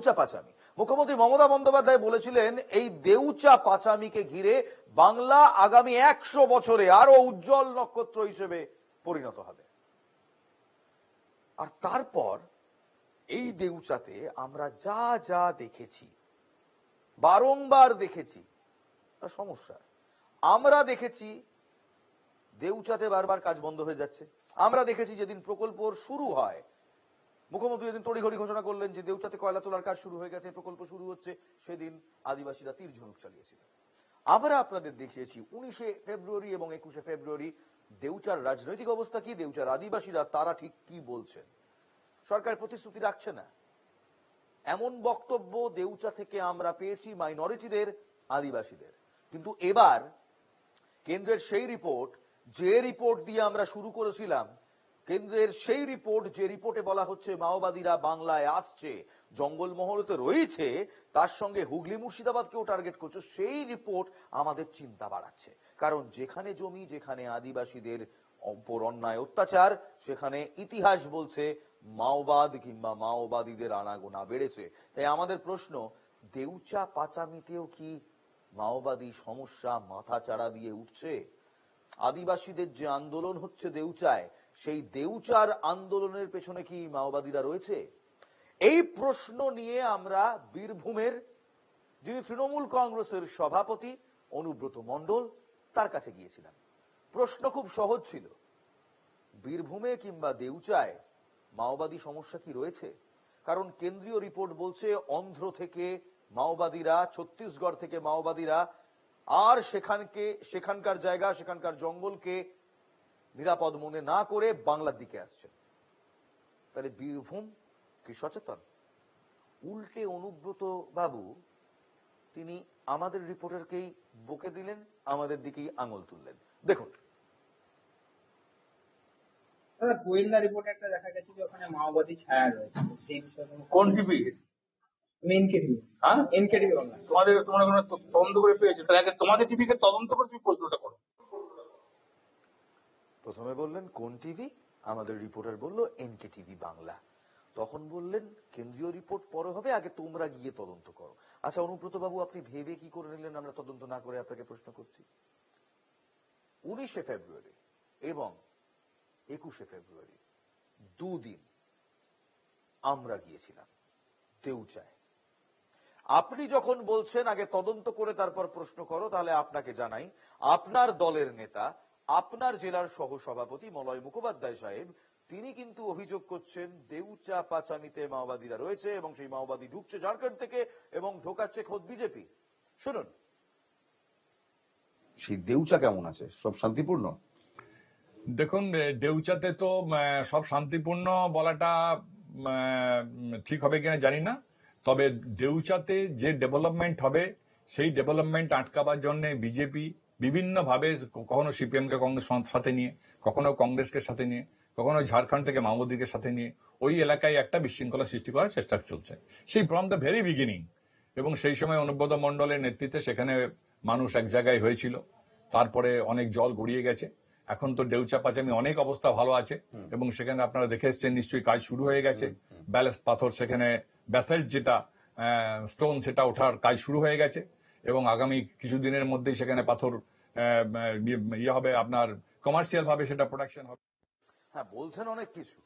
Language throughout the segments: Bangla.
দেউচা পাচামি। মুখ্যমন্ত্রী মমতা বন্দ্যোপাধ্যায় বলেছিলেন, এই দেউচা পাচামিকে ঘিরে বাংলা আগামী একশো বছরে আরও উজ্জ্বল নক্ষত্র হিসেবে পরিণত হবে। আর তারপর এই দেউচাতে আমরা যা যা দেখেছি, বারংবার দেখেছি, তা সমস্যা আমরা দেখেছি দেউচাতে বারবার কাজ বন্ধ হয়ে যাচ্ছে। আমরা দেখেছি যেদিন প্রকল্প শুরু হয় মুখ্যমন্ত্রী যেদিন তড়িঘড়ি ঘোষণা করলেন যে দেউচাতে কয়লা তোলার কাজ শুরু হয়ে গেছে প্রকল্প শুরু হচ্ছে, সেদিন আদিবাসীরা তীর ঝুনুক চালিয়েছিল। আমরা আপনাদের দেখিয়েছি, উনিশে ফেব্রুয়ারি এবং একুশে ফেব্রুয়ারি দেউচার রাজনৈতিক অবস্থা কি, দেউচার আদিবাসীরা, তারা ঠিক কি বলছেন? সরকার প্রতিশ্রুতি রাখছে না। এমন বক্তব্য দেউচা থেকে আমরা পেয়েছি মাইনরিটিদের, আদিবাসীদের। কিন্তু এবার কেন্দ্রের সেই রিপোর্ট, যে রিপোর্ট দিয়ে আমরা শুরু করেছিলাম কেন্দ্রের সেই রিপোর্ট, যে রিপোর্টে বলা হচ্ছে মাওবাদীরা বাংলায় আসছে, জঙ্গলমহলে তো রয়েছে, তার সঙ্গে হুগলি মুর্শিদাবাদকেও টার্গেট করছে, সেই রিপোর্ট আমাদের চিন্তা বাড়াচ্ছে। কারণ যেখানে জমি, যেখানে আদিবাসীদের উপর অন্যায় অত্যাচার, সেখানে ইতিহাস বলছে মাওবাদ কিংবা মাওবাদীদের আনাগোনা বেড়েছে। তাই আমাদের প্রশ্ন, দেউচা পাচামিতেও কি মাওবাদী সমস্যা মাথা চাড়া দিয়ে উঠছে? আদিবাসীদের যে আন্দোলন হচ্ছে দেউচায় সেই দেউচার আন্দোলনের পেছনে কি মাওবাদীরা রয়েছে? এই প্রশ্ন নিয়ে আমরা বীরভূমের যিনি তৃণমূল কংগ্রেসের সভাপতি অনুব্রত মণ্ডল, তার কাছে গিয়েছিলাম। প্রশ্ন খুব সহজ ছিল। বীরভূমে কিংবা দেউচায় মাওবাদী সমস্যা কি রয়েছে? কারণ কেন্দ্রীয় রিপোর্ট বলছে অন্ধ্র থেকে মাওবাদীরা, ছত্তিশগড় থেকে মাওবাদীরা আর সেখানকে, সেখানকার জায়গা, সেখানকার জঙ্গলকে নিরাপদ মনে না করে বাংলার দিকে আসছে তাহলে বীরভূম কি সচেতন? উল্টে অনুব্রত বাবু তিনি আমাদের রিপোর্টারকেই বকে দিলেন আমাদের দিকেই আঙুল তুললেন। দেখুন। গোয়েন্দা রিপোর্টে একটা দেখা গেছে যে ওখানে মাওবাদী ছায়া রয়েছে। সেই বিষয়ে কোন টিভি? হ্যাঁ? তোমাদের তোমরা কোনো তদন্ত করে পেয়েছ? তাহলে আগে তোমাদের টিভিকে তদন্ত করে তুমি প্রশ্নটা করো। প্রথমে বললেন, কোন টিভি? আমাদের রিপোর্টার বলল এনকে টিভি বাংলা। তখন বললেন, কেন্দ্রীয় রিপোর্ট পরে হবে, আগে তোমরা গিয়ে তদন্ত করো। আচ্ছা অনুব্রত বাবু আপনি ভেবে কি করে নিলেন আমরা তদন্ত না করে আপনাকে প্রশ্ন করছি? উনিশে ফেব্রুয়ারি এবং একুশে ফেব্রুয়ারি দুদিন আমরা গিয়েছিলাম দেউচায় আপনি যখন বলছেন, আগে তদন্ত করে তারপর প্রশ্ন করো, তাহলে আপনাকে জানাই, আপনার দলের নেতা আপনার জেলার সহ সভাপতি মলয় মুখোপাধ্যায় সাহেব তিনি কিন্তু অভিযোগ করছেন দেউচা পাচামিতে মাওবাদীরা রয়েছে এবং সেই মাওবাদী ঢুকছে ঝাড়খণ্ড থেকে এবং ঢোকাচ্ছে খোদ বিজেপি। শুনুন। সেই দেউচা কেমন আছে? সব শান্তিপূর্ণ? দেখুন ডেউচাতে তো সব শান্তিপূর্ণ বলাটা ঠিক হবে কিনা জানি না। তবে ডেউচাতে যে ডেভেলপমেন্ট হবে সেই ডেভেলপমেন্ট আটকাবার জন্য বিজেপি বিভিন্ন ভাবে কখনো সিপিএম কে কংগ্রেস সাথে নিয়ে কখনো কংগ্রেসকে সাথে নিয়ে কখনো ঝাড়খণ্ড থেকে মাওবাদীকে সাথে নিয়ে ওই এলাকায় একটা বিশৃঙ্খলা সৃষ্টি করার চেষ্টা চলছে। সেই ফ্রম দ্য ভেরি বিগিনিং এবং সেই সময় অনুব্রত মণ্ডলের নেতৃত্বে সেখানে মানুষ এক জায়গায় হয়েছিল। তারপরে অনেক জল গড়িয়ে গেছে। এখন তো ডেউচা পাচামি অনেক অবস্থা ভালো আছে। এবং সেখানে আপনারা দেখে এসছেন নিশ্চয়ই কাজ শুরু হয়ে গেছে। ব্যালেস্ট পাথর সেখানে ব্যাসাল্ট যেটা স্টোন সেটা ওঠার কাজ শুরু হয়ে গেছে। এবং আগামী কিছুদিনের মধ্যেই সেখানে পাথর ইয়ে হবে, আপনার কমার্শিয়াল ভাবে সেটা প্রোডাকশন হবে। হ্যাঁ বলছেন অনেক কিছু।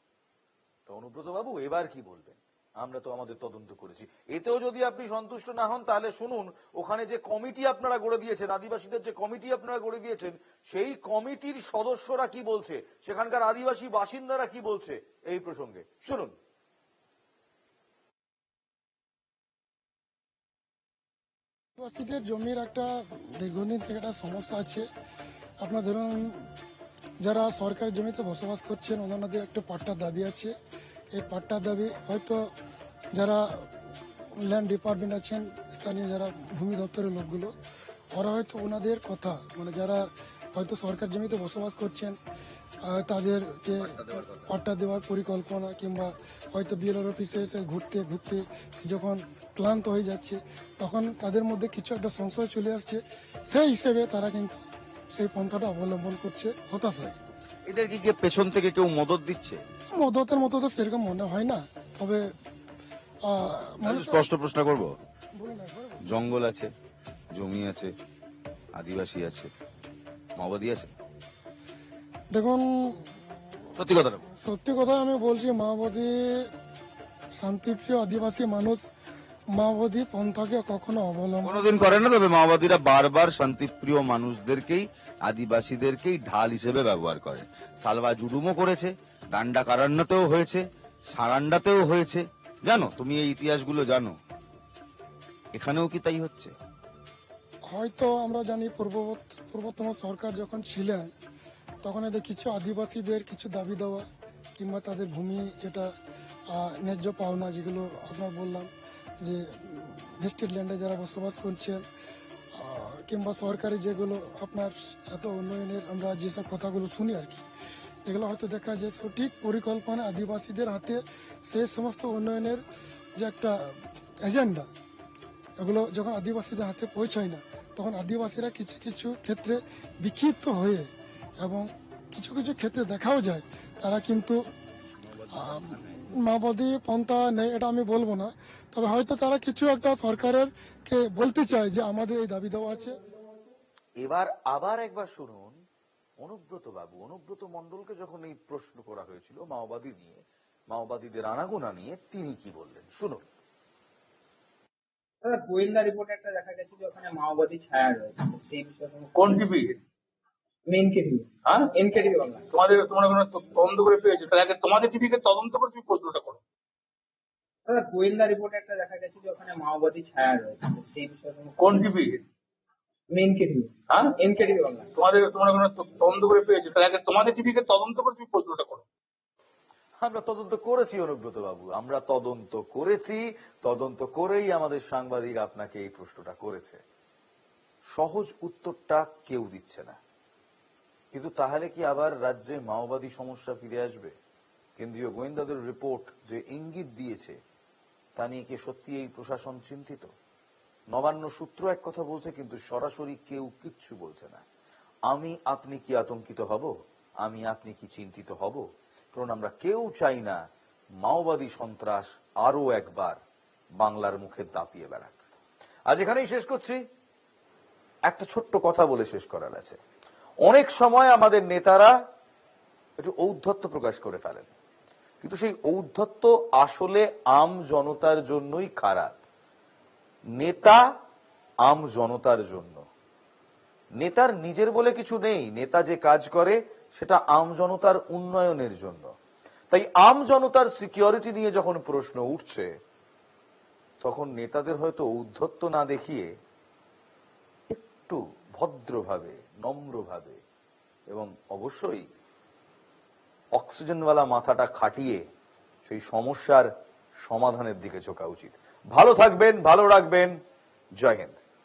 তো অনুব্রত বাবু এবার কি বলবেন? আমরা তো আমাদের তদন্ত করেছি। এতেও যদি আপনি সন্তুষ্ট না হন, তাহলে শুনুন, ওখানে যে কমিটি আপনারা গড়ে দিয়েছেন, আদিবাসীদের যে কমিটি আপনারা গড়ে দিয়েছেন, সেই কমিটির সদস্যরা কি বলছে? সেখানকার আদিবাসী বাসিন্দারা কি বলছে? এই প্রসঙ্গে। শুনুন। আদিবাসীদের জমির একটা দীর্ঘদিন থেকে একটা সমস্যা আছে। আপনার ধরুন, যারা সরকারি জমিতে বসবাস করছেন, ওনাদের একটা পাট্টার দাবি আছে। এই পাট্টার দাবি হয়তো যারা ল্যান্ড ডিপার্টমেন্ট আছেন, স্থানীয় যারা ভূমি দপ্তরের লোকগুলো, ওরা হয়তো ওনাদের কথা মানে যারা হয়তো সরকার জমিতে বসবাস করছেন আহ, তাদের যে পাট্টা দেওয়ার পরিকল্পনা কিংবা হয়তো বিএলআর অফিসে এসে ঘুরতে ঘুরতে যখন ক্লান্ত হয়ে যাচ্ছে তখন তাদের মধ্যে কিছু একটা সংশয় চলে আসছে। সেই হিসেবে তারা কিন্তু সেই পন্থাটা অবলম্বন করছে হতাশায় এদেরকে কি পেছন থেকে কেউ মদত দিচ্ছে? মদতের মতো তো সেরকম মনে হয় না তবে স্পষ্ট প্রশ্ন করব? জঙ্গল আছে জমি আছে আদিবাসী আছে মাওবাদী আছে? দেখুন সত্যি কথা সত্যি কথা আমি বলছি মাওবাদী শান্তিপ্রিয় আদিবাসী মানুষ মাওবাদী পন্থাকে কখনো অবলম্বন কোনোদিন করে না তবে মাওবাদীরা বারবার শান্তিপ্রিয় মানুষদেরকেই আদিবাসীদেরকেই ঢাল হিসেবে ব্যবহার করে। সালভা জুডুমও করেছে দান্ডা কারান্নাতেও হয়েছে সারান্ডাতেও হয়েছে। জানো তুমি এই ইতিহাসগুলো জানো। এখানেও কি তাই হচ্ছে? হয়তো আমরা জানি পূর্ববর্ত পূর্বতম সরকার যখন ছিলেন তখন এদের কিছু আদিবাসীদের কিছু দাবি দেওয়া কিংবা তাদের ভূমি যেটা ন্যায্য পাওনা যেগুলো আপনার বললাম, যে ভেস্টেড ল্যান্ডে যারা বসবাস করছেন কিংবা সরকারি যেগুলো আপনার এত উন্নয়নের আমরা যেসব কথাগুলো শুনি আর কি, এগুলো হয়তো দেখা যায় সঠিক পরিকল্পনা আদিবাসীদের হাতে সেই সমস্ত উন্নয়নের যে একটা এজেন্ডা এগুলো যখন আদিবাসীদের হাতে পৌঁছায় না, তখন আদিবাসীরা কিছু কিছু ক্ষেত্রে বিক্ষিপ্ত হয়ে এবং কিছু কিছু ক্ষেত্রে দেখাও যায় তারা কিন্তু মাওবাদী পন্থা নেই এটা আমি বলব না। তবে হয়তো তারা কিছু একটা সরকারের কে বলতে চায় যে আমাদের এই দাবি দেওয়া আছে। এবার আবার একবার শুনুন অনুব্রত বাবু অনুব্রত মন্ডলকে যখন এই প্রশ্ন করা হয়েছিল মাওবাদী নিয়ে মাওবাদীদের আনাগোনা নিয়ে তিনি কি বললেন? শুনুন। গোয়েন্দা রিপোর্ট একটা দেখা গেছে যে ওখানে মাওবাদী ছায়া রয়েছে। সেই বিষয়ে কোন টিভি হ্যাঁ? বাংলা। তোমাদের তোমরা কোনো তদন্ত করে পেয়েছ? তাহলে আগে তোমাদের টিভিকে তদন্ত করে তুমি প্রশ্নটা করো। দাদা গোয়েন্দা রিপোর্ট একটা দেখা গেছে যে ওখানে মাওবাদী ছায়া রয়েছে। সেই বিষয়ে কোন টিভি হ্যাঁ? টিভি বাংলা। তোমাদের তোমরা কোনো তদন্ত করে পেয়েছ? তাহলে আগে তোমাদের টিভিকে তদন্ত করে তুমি প্রশ্নটা করো। আমরা তদন্ত করেছি অনুব্রত বাবু আমরা তদন্ত করেছি। তদন্ত করেই আমাদের সাংবাদিক আপনাকে এই প্রশ্নটা করেছে। সহজ উত্তরটা কেউ দিচ্ছে না। কিন্তু তাহলে কি আবার রাজ্যে মাওবাদী সমস্যা ফিরে আসবে? কেন্দ্রীয় গোয়েন্দাদের রিপোর্ট যে ইঙ্গিত দিয়েছে, তা নিয়ে কি সত্যি এই প্রশাসন চিন্তিত? নবান্ন সূত্র এক কথা বলছে, কিন্তু সরাসরি কেউ কিচ্ছু বলছে না। আমি আপনি কি আতঙ্কিত হব? আমি আপনি কি চিন্তিত হব? কারণ আমরা কেউ চাই না মাওবাদী সন্ত্রাস আরও একবার বাংলার মুখে দাপিয়ে বেড়াক। আজ এখানেই শেষ করছি। একটা ছোট্ট কথা বলে শেষ করার আছে। অনেক সময় আমাদের নেতারা একটু ঔদ্ধত্য প্রকাশ করে ফেলেন। কিন্তু সেই ঔদ্ধত্য আসলে আম জনতার জন্যই খারাপ। নেতা আম জনতার জন্য। নেতার নিজের বলে কিছু নেই। নেতা যে কাজ করে, সেটা আম জনতার উন্নয়নের জন্য। তাই আম জনতার সিকিউরিটি নিয়ে যখন প্রশ্ন উঠছে, তখন নেতাদের হয়তো ঔদ্ধত্য না দেখিয়ে একটু ভদ্রভাবে নম্রভাবে এবং অবশ্যই অক্সিজেনওয়ালা মাথাটা খাটিয়ে সেই সমস্যার সমাধানের দিকে ঝোঁকা উচিত। ভালো থাকবেন, ভালো রাখবেন। জয় হিন্দ।